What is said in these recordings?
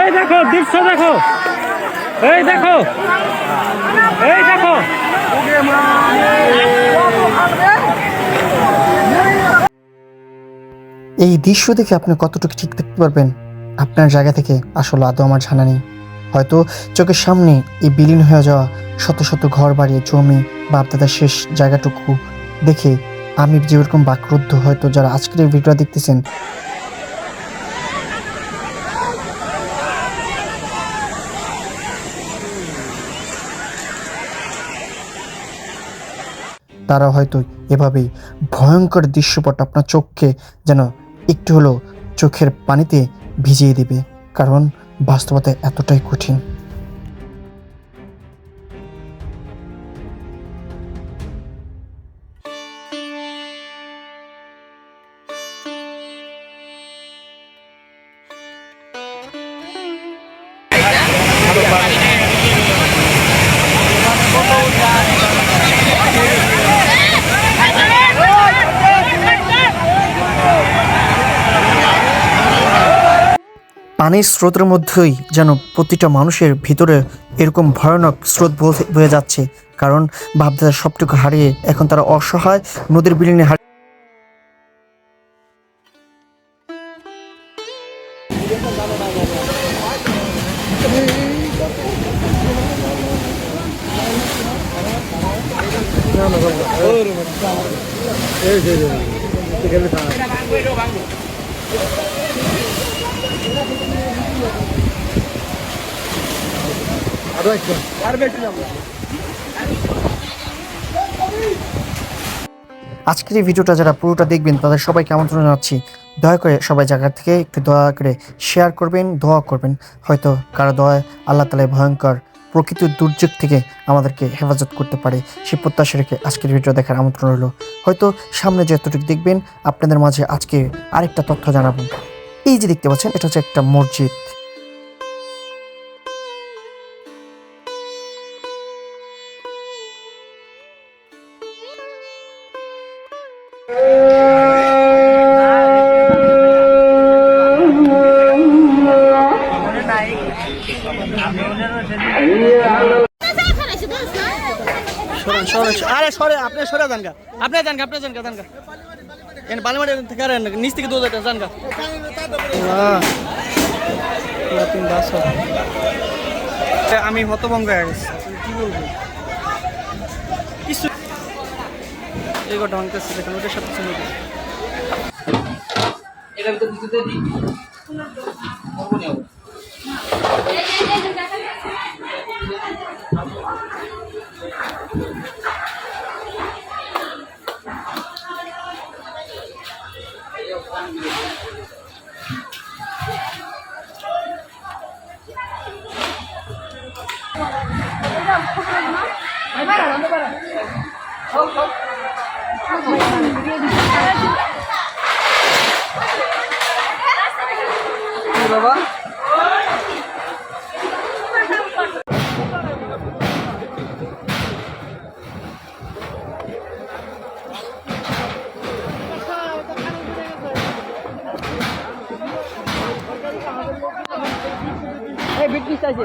এই দেখো। দৃশ্য দেখো। এই দেখো। এই দেখো। এই দৃশ্য দেখে আপনি কতটুকু ঠিক দেখতে পারবেন? আপনার জায়গা থেকে আসলে আদৌ আমার জানা নেই। হয়তো চোখের সামনে এই বিলীন হয়ে যাওয়া শত শত ঘর বাড়ি জমি বাপদাদার শেষ জায়গাটুকু দেখে আমি যেরকম বাকরুদ্ধ হয়তো যারা আজকের এই ভিডিওটা দেখতেছেন তারা হয়তো এভাবেই ভয়ঙ্কর দৃশ্যপট আপনার চোখকে যেন একটু হলেও চোখের পানিতে ভিজিয়ে দেবে, কারণ বাস্তবতা এতটাই কঠিন। পানির স্রোতের মধ্যেই যেন প্রতিটা মানুষের ভিতরে এরকম ভয়ানক স্রোত বয়ে- যাচ্ছে। কারণ ভাবতে সবটুকু হারিয়ে এখন তারা অসহায় নদীর বিলীনে আজকের এই ভিডিওটা যারা পুরোটা দেখবেন, তাদের সবাইকে আমন্ত্রণ জানাচ্ছি। দয়া করে সবাই জায়গা থেকে একটু দয়া করে শেয়ার করবেন, দোয়া করবেন। হয়তো কারও দয়া আল্লাহ তালা ভয়ঙ্কর প্রকৃতির দুর্যোগ থেকে আমাদেরকে হেফাজত করতে পারে। সে প্রত্যাশা রেখে আজকের ভিডিও দেখার আমন্ত্রণ রইল। হয়তো সামনে যতটুকু দেখবেন, আপনাদের মাঝে আজকে আরেকটা তথ্য জানাব। এই যে দেখতে পাচ্ছেন, এটা হচ্ছে একটা মসজিদ। সরে আপনি সরে যান গা। আপনি যান গা, আপনি যান গা যান গা। এন বালিমাটি থেকে আর আমি হতভঙ্গ হয়ে কি বলব? এই গোটা ভাঙতেছে দেখেন ওটার সাথে ছিল এটার ভিতরে দিতে দিই। কি বাবা। এই বিক্রি চাইছে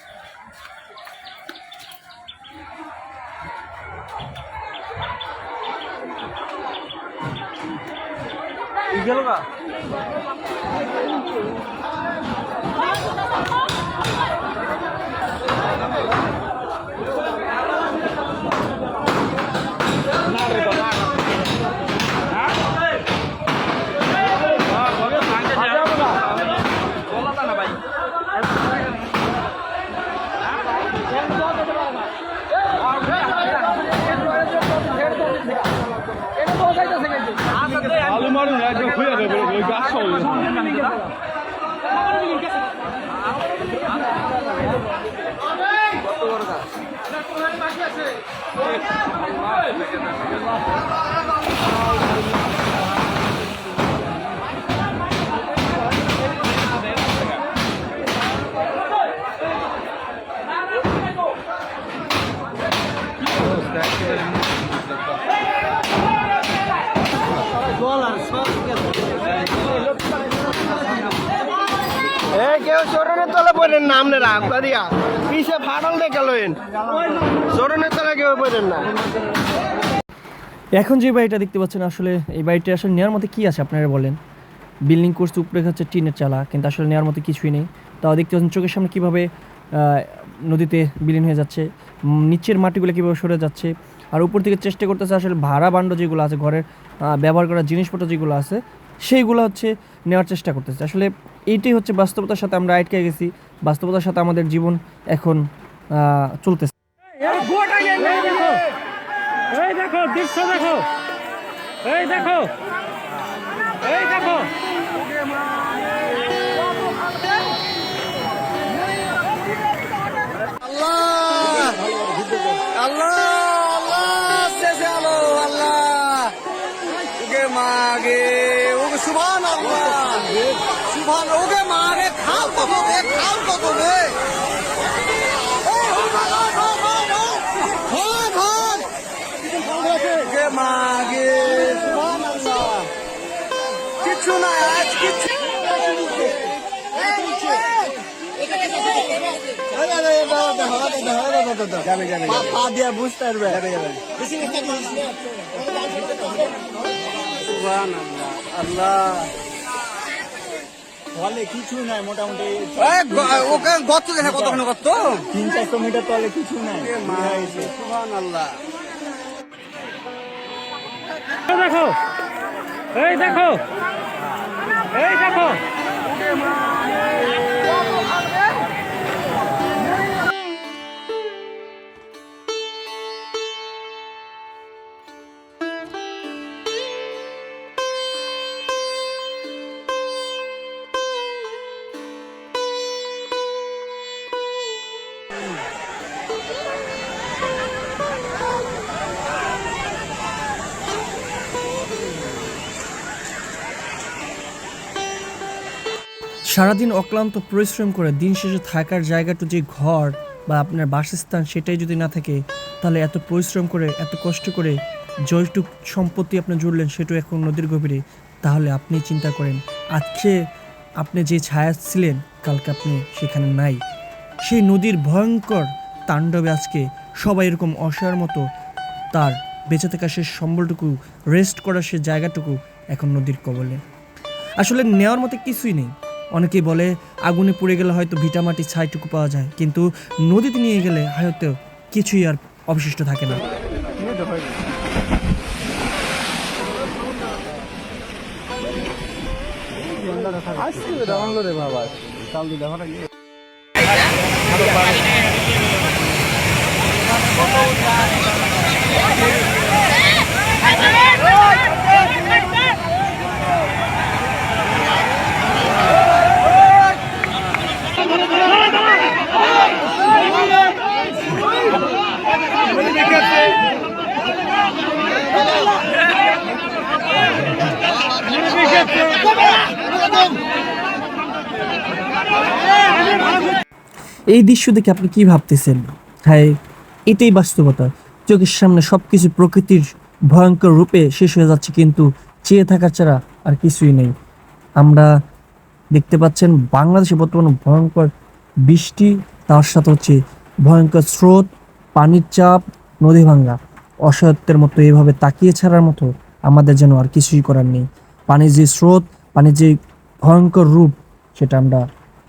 গেল গা। আলু মারুন একদম খুঁজে দেবে ওই গাছ এ তলে পড়েন না ফাটল দেখে লইন তলে কেউ পড়েন না। এখন যে বাড়িটা দেখতে পাচ্ছেন, আসলে এই বাড়িটা আসলে নেওয়ার মতো কী আছে, আপনারা বলেন? বিল্ডিং কোর্স উপরে হচ্ছে টিনের চালা, কিন্তু আসলে নেওয়ার মতো কিছুই নেই। তাও দেখতে পাচ্ছেন, চোখের সামনে কীভাবে নদীতে বিলীন হয়ে যাচ্ছে নিচের মাটিগুলো কীভাবে সরে যাচ্ছে, আর উপর থেকে চেষ্টা করতেছে আসলে ভাড়া বান্ড যেগুলো আছে, ঘরের ব্যবহার করা জিনিসপত্র যেগুলো আছে, সেইগুলো হচ্ছে নেওয়ার চেষ্টা করতেছে। আসলে এইটাই হচ্ছে বাস্তবতার সাথে আমরা আটকে গেছি। বাস্তবতার সাথে আমাদের জীবন এখন চলতেছে। এই এই দেখো দৃশ্য দেখো। এই দেখো। এই দেখো। আল্লাহ! আল্লাহ! সুভান সুভান ওকে মাগে খাল কত রে খাল কত রে কিছু না আজ কিছু বুঝতে পারবে আল্লাহ। ফলে কিছু নাই মোটামুটি। ওকে গত দেখে কতক্ষণ গত তিন চারশো মিটার তলে কিছু নাই। আল্লাহ দেখো এই দেখো এই দেখো। সারাদিন অক্লান্ত পরিশ্রম করে দিন শেষে থাকার জায়গাটা যে ঘর বা আপনার বাসস্থান সেটাই যদি না থাকে, তাহলে এত পরিশ্রম করে, এত কষ্ট করে জয়টুক সম্পত্তি আপনি জুড়লেন সেটাও এখন নদীর গভীরে, তাহলে আপনি চিন্তা করেন, আজকে আপনি যে ছায়া ছিলেন, কালকে আপনি সেখানে নাই। সেই নদীর ভয়ঙ্কর তাণ্ডবে আজকে সবাই এরকম অসহায়ের মতো তার বেঁচে থাকা সে সম্বলটুকু রেস্ট করার সে জায়গাটুকু এখন নদীর কবলে। আসলে নেওয়ার মতো কিছুই নেই। অনেকেই বলে, আগুনে পুড়ে গেলে হয়তো ভিটামাটি ছাইটুকু পাওয়া যায়, কিন্তু নদীতে নিয়ে গেলে হয়তো কিছুই আর অবশিষ্ট থাকে না। এই দৃশ্য দেখে আপনি কি ভাবতেছেন? হ্যাঁ এটাই বাস্তবতা। চোখের সামনে সবকিছু প্রকৃতির ভয়ঙ্কর রূপে শেষ হয়ে যাচ্ছে, কিন্তু চেয়ে থাকা ছাড়া আর কিছুই নেই। আমরা দেখতে পাচ্ছেন, বাংলাদেশে বর্তমানে ভয়ঙ্কর বৃষ্টি, তার সাথে হচ্ছে ভয়ঙ্কর স্রোত, পানির চাপ, নদী ভাঙ্গা। অসহায়ত্বের মতো এভাবে তাকিয়ে ছাড়ার মতো আমাদের যেন আর কিছুই করার নেই। পানির যে স্রোত, পানির যে ভয়ঙ্কর রূপ, সেটা আমরা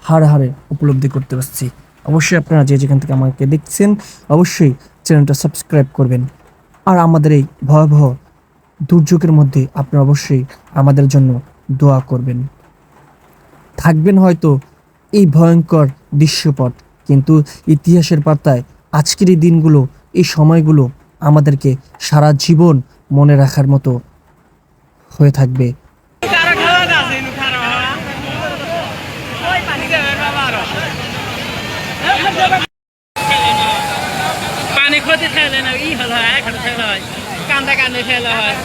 হাড়ে হাড়ে উপলব্ধি করতে পারছি। অবশ্যই আপনারা যে যেখান থেকে আমাকে দেখছেন, অবশ্যই চ্যানেলটা সাবস্ক্রাইব করবেন। আর আমাদের এই ভয়াবহ দুর্যোগের মধ্যে আপনারা অবশ্যই আমাদের জন্য দোয়া করবেন। থাকবেন হয়তো এই ভয়ঙ্কর দৃশ্যপট, কিন্তু ইতিহাসের পাতায় আজকের এই দিনগুলো, এই সময়গুলো আমাদেরকে সারা জীবন মনে রাখার মতো হয়ে থাকবে পানি ক্ষতি খেলে না ই হল হয় এখন খেলা হয় কান্দে খেলা হয়।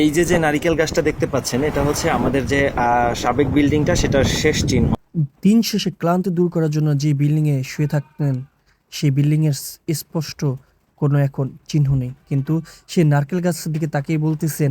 এই যে যে নারিকেল গাছটা দেখতে পাচ্ছেন এটা হচ্ছে আমাদের যে আহ, সাবেক বিল্ডিংটা সেটার শেষ চিহ্ন। দিন শেষে ক্লান্তি দূর করার জন্য যে বিল্ডিংয়ে শুয়ে থাকতেন সেই বিল্ডিংয়ের স্পষ্ট কোনো এখন চিহ্ন নেই। কিন্তু সে নারকেল গাছের দিকে তাকিয়ে বলতেছেন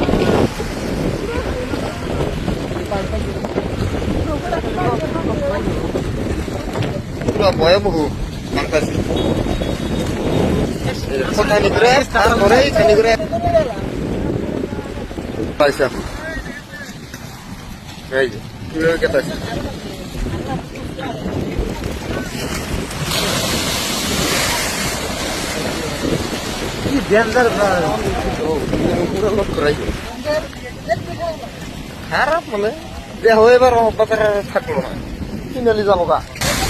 পুরো ভয়াবহ বাংলাদেশ কোথায় নিগ্রে তারপরে নিগ্রে পয়সা এই যে কীভাবে কেটেছে কি ডেঞ্জার পুরো লোক করাই খারাপ মানে দেহ এবার থাকল না কিনালি যাব গা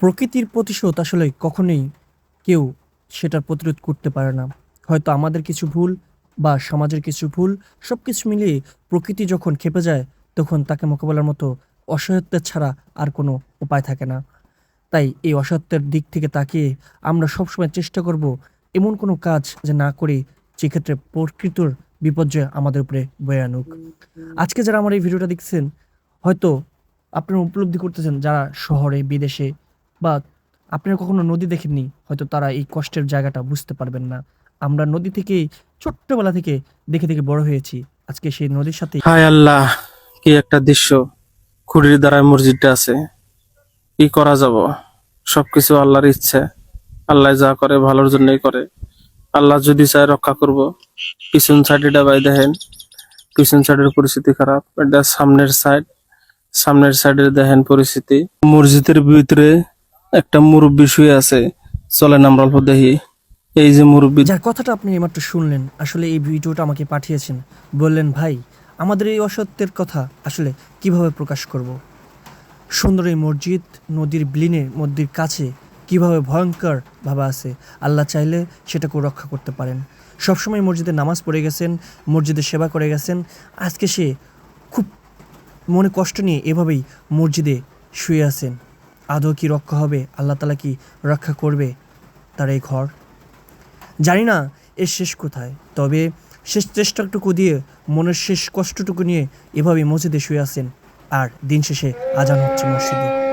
প্রকৃতির প্রতিশোধ আসলে কখনোই কেউ সেটার প্রতিরোধ করতে পারে না। হয়তো আমাদের কিছু ভুল বা সমাজের কিছু ভুল সব কিছু মিলিয়ে প্রকৃতি যখন খেপে যায়, তখন তাকে মোকাবেলার মতো অসহায়ত্বের ছাড়া আর কোনো উপায় থাকে না। তাই এই অসহায়ত্বের দিক থেকে তাকিয়ে আমরা সবসময় চেষ্টা করব এমন কোনো কাজ যে না করে যেক্ষেত্রে প্রকৃতির বিপর্যয় আমাদের উপরে বয়ে আনুক। আজকে যারা আমার এই ভিডিওটা দেখছেন হয়তো আপনারা উপলব্ধি করতেছেন যারা শহরে, বিদেশে বা আপনারা কখনো নদী দেখেননি, হয়তো তারা এই কষ্টের জায়গাটা বুঝতে পারবেন না। আমরা নদী থেকেই ছোট্টবেলা থেকে দেখে দেখে বড় হয়েছি। আজকে সেই নদীর সাথে হায় আল্লাহ, কি একটা দৃশ্য। খুঁড়ির দ্বারায় মসজিদটা আছে। কি করা যাব? সবকিছু আল্লাহর ইচ্ছে। আল্লাহ যা করে ভালোর জন্যই করে। আল্লাহ যদি চায় রক্ষা করব। পিছন সাইডে ডাবাই দেখেন। পিছন সাইডের পরিস্থিতি খারাপ এটা সামনের সাইড সামনের সাইডের দেখেন পরিস্থিতি। মসজিদের ভিতরে একটা মুরব্বী শুয়ে আছে। চলেন আমরা অল্প দেখি। এই যে মুরব্বী যার কথাটা আপনি এইমাত্র শুনলেন। আসলে এই ভিডিওটা আমাকে পাঠিয়েছেন। বললেন, ভাই, আমাদের এই অসত্যের কথা আসলে কীভাবে প্রকাশ করব। সুন্দর এই মসজিদ নদীর বিলীনের নদীর কাছে কীভাবে ভয়ঙ্কর ভাবে আছে? আল্লাহ চাইলে সেটাকেও রক্ষা করতে পারেন। সবসময় মসজিদে নামাজ পড়ে গেছেন, মসজিদে সেবা করে গেছেন। আজকে সে খুব মনে কষ্ট নিয়ে এভাবেই মসজিদে শুয়ে আছেন। আদৌ কি রক্ষা হবে? আল্লাহ তালা কি রক্ষা করবে তার এই ঘর? জানি না এর শেষ কোথায়। তবে শেষ চেষ্টাটুকু দিয়ে, মনের শেষ কষ্টটুকু নিয়ে এভাবে মসজিদে শুয়ে আছেন। আর দিন শেষে আজান হচ্ছে মসজিদে।